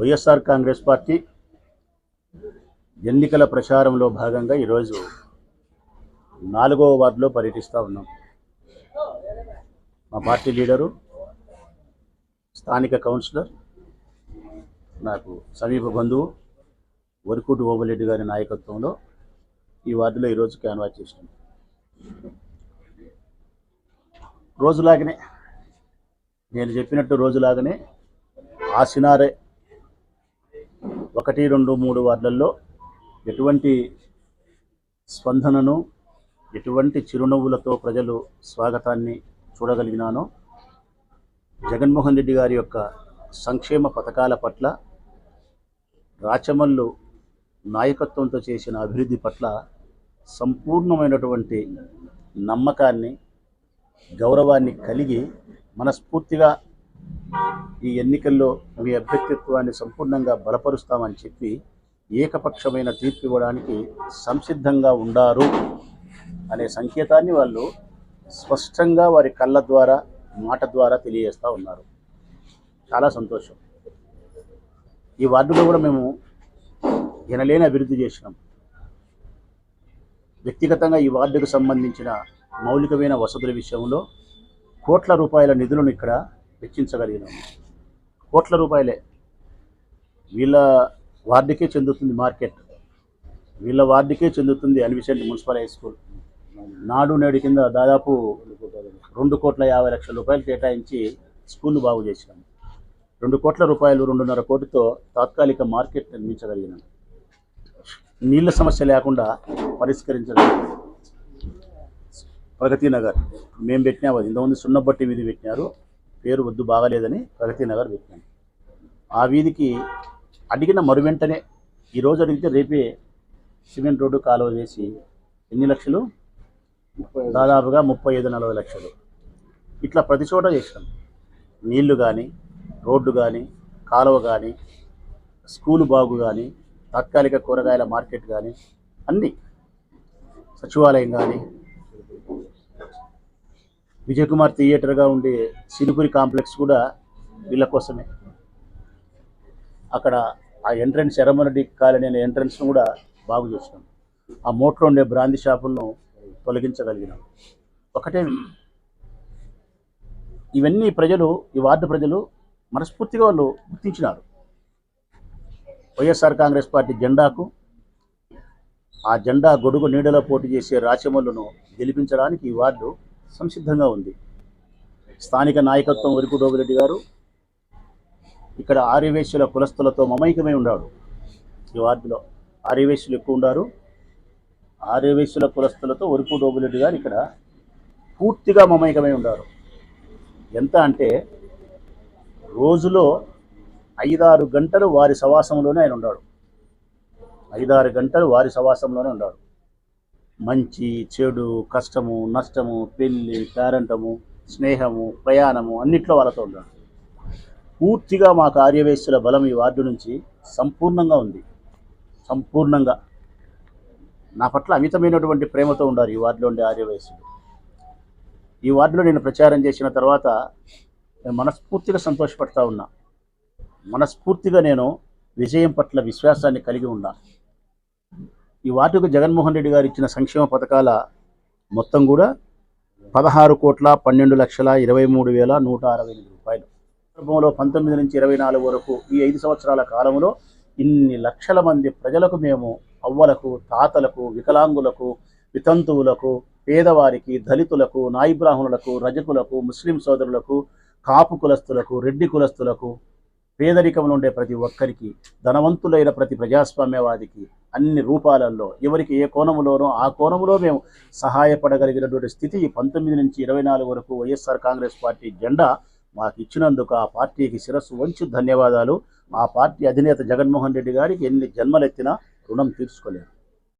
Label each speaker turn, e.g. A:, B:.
A: YSR Congress party ఎన్నికల ప్రచారంలో భాగంగా ఈరోజు నాలుగవ వార్డులో పర్యటిస్తూ ఉన్నాం. మా పార్టీ లీడరు స్థానిక కౌన్సిలర్ నాకు సమీప బంధువు వరికూటి ఓబులెడ్డి గారి నాయకత్వంలో ఈ వార్డులో ఈరోజు క్యాన్వాస్ చేసినాం రోజులాగనే నేను చెప్పినట్టు రోజులాగానే ఆ సినారే ఒకటి రెండు మూడు వార్డులలో ఎటువంటి స్పందనను ఎటువంటి చిరునవ్వులతో ప్రజలు స్వాగతాన్ని చూడగలిగినానో జగన్మోహన్ రెడ్డి గారి యొక్క సంక్షేమ పథకాల పట్ల రాచమల్లు నాయకత్వంతో చేసిన అభివృద్ధి పట్ల సంపూర్ణమైనటువంటి నమ్మకాన్ని గౌరవాన్ని కలిగి మనస్ఫూర్తిగా ఈ ఎన్నికల్లో మీ అభ్యర్థిత్వాన్ని సంపూర్ణంగా బలపరుస్తామని చెప్పి ఏకపక్షమైన తీర్పు ఇవ్వడానికి సంసిద్ధంగా ఉండారు అనే సంకేతాన్ని వాళ్ళు స్పష్టంగా వారి కళ్ళ ద్వారా మాట ద్వారా తెలియజేస్తూ ఉన్నారు. చాలా సంతోషం. ఈ వార్డులో కూడా మేము ఎనలేని అభివృద్ధి చేసినాం. వ్యక్తిగతంగా ఈ వార్డుకు సంబంధించిన మౌలికమైన వసతుల విషయంలో కోట్ల రూపాయల నిధులను ఇక్కడ వెచ్చించగలిగినాం. కోట్ల రూపాయలే. వీళ్ళ వార్డుకే చెందుతుంది మార్కెట్. వీళ్ళ వార్డుకే చెందుతుంది అన్విసెంట్ మున్సిపల్ హై స్కూల్. నాడు నేడు కింద దాదాపు రెండు కోట్ల యాభై లక్షల రూపాయలు కేటాయించి స్కూల్ బాగు చేసినాం. రెండు కోట్ల రూపాయలు రెండున్నర కోటితో తాత్కాలిక మార్కెట్ నిర్మించగలిగినాం. నీళ్ళ సమస్య లేకుండా పరిష్కరించగలిగినాం. ప్రగతి నగర్. మేము పెట్టినాం అది. ఇంతకుముందు సున్నబట్టి వీధి పెట్టినారు. పేరు వద్దు బాగలేదని ప్రగతి నగర్ పెట్టినాం ఆ వీధికి అడిగిన మరు వెంటనే ఈరోజు అడిగితే రేపే సిమెంట్ రోడ్డు కాలువ వేసి ఎన్ని లక్షలు? దాదాపుగా ముప్పై ఐదు నలభై లక్షలు. ఇట్లా ప్రతి చోట చేసినాం. నీళ్ళు కానీ రోడ్డు కానీ కాలువ కానీ స్కూలు బాగు కానీ తాత్కాలిక కూరగాయల మార్కెట్ కానీ అన్నీ సచివాలయం కానీ విజయ్ కుమార్ థియేటర్గా ఉండే సిరిపురి కాంప్లెక్స్ కూడా వీళ్ళ కోసమే. అక్కడ ఆ ఎంట్రన్స్ ఎర్రమరెడ్డి కాలనీ అనే ఎంట్రన్స్ను కూడా బాగు చేసినాం. ఆ మోట్లో ఉండే బ్రాంది షాపులను తొలగించగలిగినాం. ఒకటే ఇవన్నీ ప్రజలు ఈ వార్డు ప్రజలు మనస్ఫూర్తిగా వాళ్ళు గుర్తించినారు. వైఎస్ఆర్ కాంగ్రెస్ పార్టీ జెండాకు ఆ జెండా గొడుగు నీడలో పోటీ చేసే రాచమల్లును గెలిపించడానికి ఈ వార్డు సంసిద్ధంగా ఉంది. స్థానిక నాయకత్వం వరకు డోబిరెడ్డి గారు ఇక్కడ ఆర్యవేశ్యుల కులస్తులతో మమైకమై ఉన్నాడు ఈ వార్డులో ఆర్యవేశ్యులు ఎక్కువ ఉన్నారు ఆర్యవేశ్యుల కులస్తులతో వరకు డోబిరెడ్డి గారు ఇక్కడ పూర్తిగా మమైకమై ఉన్నారు ఎంత అంటే రోజులో ఐదారు గంటలు వారి సవాసంలోనే ఆయన ఉన్నాడు ఐదారు గంటలు వారి సవాసంలోనే ఉన్నాడు మంచి చెడు కష్టము నష్టము పెళ్ళి పేరంటము స్నేహము ప్రయాణము అన్నిట్లో వాళ్ళతో ఉన్నాడు పూర్తిగా మా కార్యవేశ్యుల బలం ఈ వార్డు నుంచి సంపూర్ణంగా ఉంది. సంపూర్ణంగా. నా పట్ల అమితమైనటువంటి ప్రేమతో ఉన్నారు ఈ వార్డులో ఉండే ఆర్యవయస్సులు ఈ వార్డులో నేను ప్రచారం చేసిన తర్వాత నేను మనస్ఫూర్తిగా సంతోషపడతా ఉన్నా. మనస్ఫూర్తిగా నేను విజయం పట్ల విశ్వాసాన్ని కలిగి ఉన్నా. ఈ వార్డుకు జగన్మోహన్ రెడ్డి గారు ఇచ్చిన సంక్షేమ పథకాల మొత్తం కూడా పదహారు కోట్ల పన్నెండు లక్షల ఇరవై మూడు వేల నూట అరవై ఎనిమిది రూపాయలు. సందర్భంలో పంతొమ్మిది నుంచి ఇరవై నాలుగు వరకు ఈ ఐదు సంవత్సరాల కాలంలో ఇన్ని లక్షల మంది ప్రజలకు మేము అవ్వలకు తాతలకు వికలాంగులకు వితంతువులకు పేదవారికి దళితులకు నాయి బ్రాహ్మణులకు రజకులకు ముస్లిం సోదరులకు కాపు కులస్తులకు రెడ్డి కులస్తులకు పేదరికంలో ఉండే ప్రతి ఒక్కరికి ధనవంతులైన ప్రతి ప్రజాస్వామ్యవాదికి అన్ని రూపాలలో ఎవరికి ఏ కోణంలోనో ఆ కోణంలో మేము సహాయపడగలిగినటువంటి స్థితి పంతొమ్మిది నుంచి ఇరవై నాలుగు వరకు వైఎస్ఆర్ కాంగ్రెస్ పార్టీ జెండా మాకు ఇచ్చినందుకు ఆ పార్టీకి శిరస్సు వంచి ధన్యవాదాలు. ఆ పార్టీ అధినేత జగన్మోహన్ రెడ్డి గారికి ఎన్ని జన్మలెత్తినా రుణం తీర్చుకోలేదు.